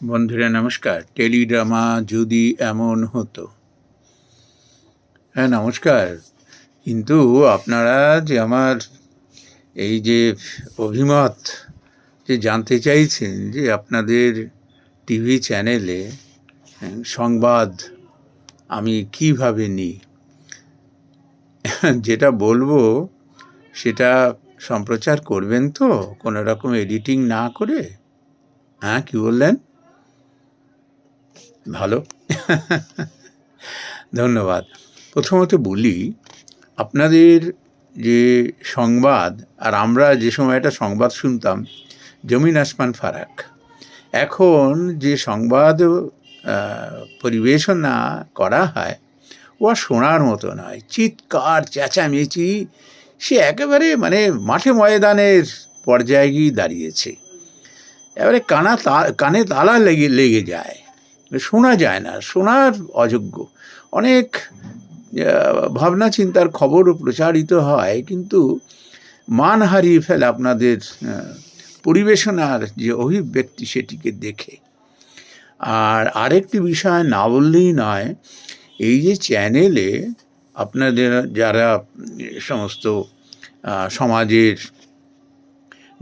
বন্ধুরা নমস্কার। টেলিড্রামা যদি এমন হতো। হ্যাঁ নমস্কার। কিন্তু আপনারা যে আমার এই যে অভিমত যে জানতে চাইছেন যে আপনাদের টিভি চ্যানেলে হ্যাঁ, সংবাদ আমি কীভাবে নিই যেটা বলব সেটা সম্প্রচার করবেন তো? কোনো রকম এডিটিং না করে? হ্যাঁ কি বললেন? ভালো? ধন্যবাদ। প্রথমত বলি, আপনাদের যে সংবাদ, আর আমরা যে সময় একটা সংবাদ শুনতাম, জমিন আসমান ফারাক। এখন যে সংবাদ পরিবেশনা করা হয়, ও শোনার মতো নয়। চিৎকার, চেঁচামেচি, সে একেবারে মানে মাঠে ময়দানের পর্যায়ে গিয়ে দাঁড়িয়েছে। এবারে কানা তা, কানে তালা লেগে লেগে যায়। শোনা যায় না, শোনার অযোগ্য। অনেক ভাবনা চিন্তার খবরও প্রচারিত হয়, কিন্তু মান হারিয়ে ফেলে আপনাদের পরিবেশনার যে অভিব্যক্তি সেটিকে দেখে। আর আরেকটি বিষয় না বললেই নয়, এই যে চ্যানেলে আপনাদের যারা সমস্ত সমাজের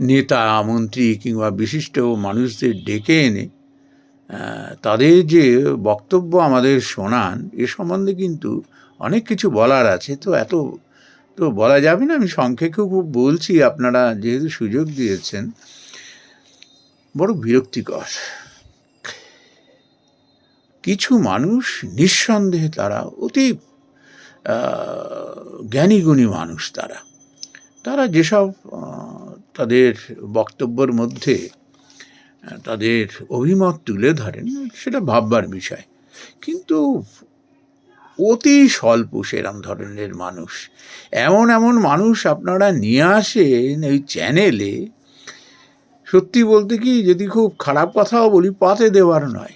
নেতা, মন্ত্রী কিংবা বিশিষ্ট মানুষদের ডেকে এনে তাদের যে বক্তব্য আমাদের শোনান, এ সম্বন্ধে কিন্তু অনেক কিছু বলার আছে। তো এত, তো বলা যাবে না, আমি সংক্ষেপে খুব বলছি, আপনারা যেহেতু সুযোগ দিয়েছেন। বড় বিরক্তিকর। কিছু মানুষ, নিঃসন্দেহে তারা অতি জ্ঞানীগুণী মানুষ তারা। তারা যেসব তাদের বক্তব্যের মধ্যে তাদের অভিমত তুলে ধরেন, সেটা ভাববার বিষয়। কিন্তু অতি স্বল্প সেরম ধরনের মানুষ, এমন এমন মানুষ আপনারা নিয়ে আসেন এই চ্যানেলে সত্যি বলতে কি যদি খুব খারাপ কথাও বলি, পাতে দেওয়ার নয়।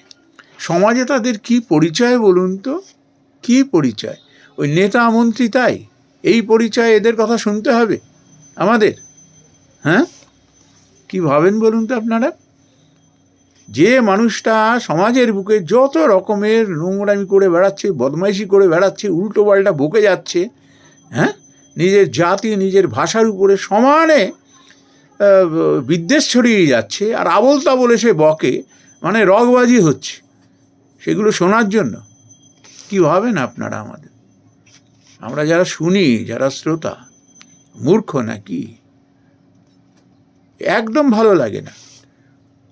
সমাজে তাদের কি পরিচয় বলুন তো? কি পরিচয়? ওই নেতা মন্ত্রী তাই? এই পরিচয় এদের কথা শুনতে হবে? আমাদের? হ্যাঁ? কি ভাবেন বলুন তো আপনারা? যে মানুষটা সমাজের বুকে যত রকমের নোংরামি করে বেড়াচ্ছে, বদমাইশি করে বেড়াচ্ছে, উল্টো পাল্টা বকে যাচ্ছে হ্যাঁ? নিজের জাতি, নিজের ভাষার উপরে সমানে বিদ্বেষ ছড়িয়ে যাচ্ছে আর আবল তাবল সে বকে মানে রগবাজি হচ্ছে। সেগুলো শোনার জন্য। কি ভাবেন আপনারা আমাদের? আমরা যারা শুনি, যারা শ্রোতা, মূর্খ নাকি? একদম ভালো লাগে না।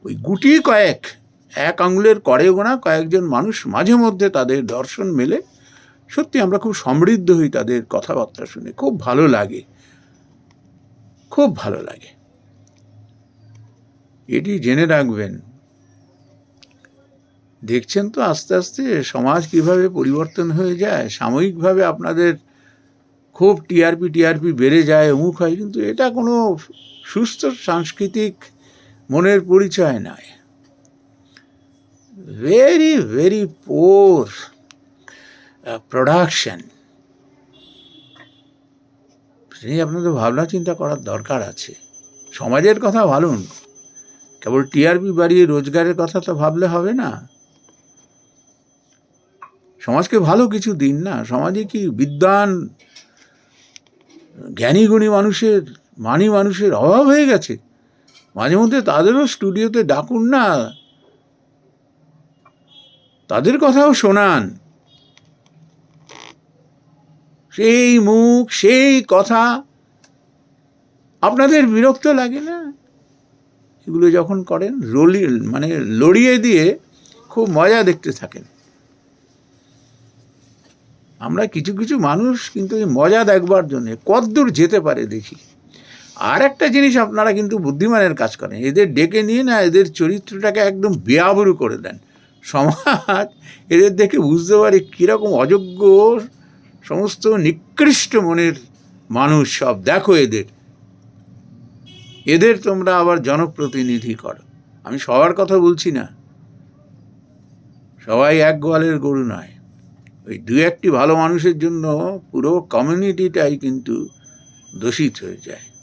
ওই গুটি কয়েক, এক আঙুলের করে গোনা কয়েকজন মানুষ মাঝে মধ্যে তাদের দর্শন মেলে। সত্যি আমরা খুব সমৃদ্ধ হই তাদের কথাবার্তা শুনে। খুব ভালো লাগে। খুব ভালো লাগে। এটি জেনে রাখবেন। দেখছেন তো আস্তে আস্তে সমাজ কীভাবে পরিবর্তন হয়ে যায়। সাময়িকভাবে আপনাদের খুব টিআরপি টিআরপি বেড়ে যায়, অমুক হয়, কিন্তু এটা কোনো সুস্থ সাংস্কৃতিক মনের পরিচয় নয় ভেরি ভেরি পোর প্রোডাকশন নিয়ে আপনাদের ভাবনা চিন্তা করার দরকার আছে। সমাজের কথা ভাবুন। কেবল টিআরপি বাড়িয়ে রোজগারের কথা তো ভাবলে হবে না। সমাজকে ভালো কিছু দিন না। সমাজে কি বিদ্বান জ্ঞানী গুণী মানুষের, মানি মানুষের অভাব হয়ে গেছে? মাঝে মধ্যে তাদেরও স্টুডিওতে ডাকুন না। তাদের কথাও শোনান। সেই মুখ, সেই কথা, আপনাদের বিরক্ত লাগে না? এগুলো যখন করেন, রলি মানে লড়িয়ে দিয়ে খুব মজা দেখতে থাকেন। আমরা কিছু কিছু মানুষ কিন্তু মজা দেখবার জন্যে কদ্দূর যেতে পারে দেখি। আর একটা জিনিস আপনারা কিন্তু বুদ্ধিমানের কাজ করেন। এদের ডেকে নিয়ে না এদের চরিত্রটাকে একদম বেআবরু করে দেন। সমাজ এদের দেখে বুঝতে পারে কীরকম অযোগ্য সমস্ত নিকৃষ্ট মনের মানুষ সব। দেখো এদের। এদের তোমরা আবার জনপ্রতিনিধি করো। আমি সবার কথা বলছি না। সবাই এক গোয়ালের গরু নয়। ওই দু একটি ভালো মানুষের জন্য পুরো কমিউনিটিটাই কিন্তু দূষিত হয়ে যায়।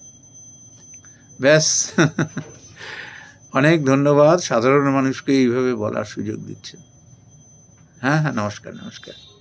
ব্যাস। অনেক ধন্যবাদ। সাধারণ মানুষকে এইভাবে বলার সুযোগ দিচ্ছেন। হ্যাঁ হ্যাঁ নমস্কার নমস্কার।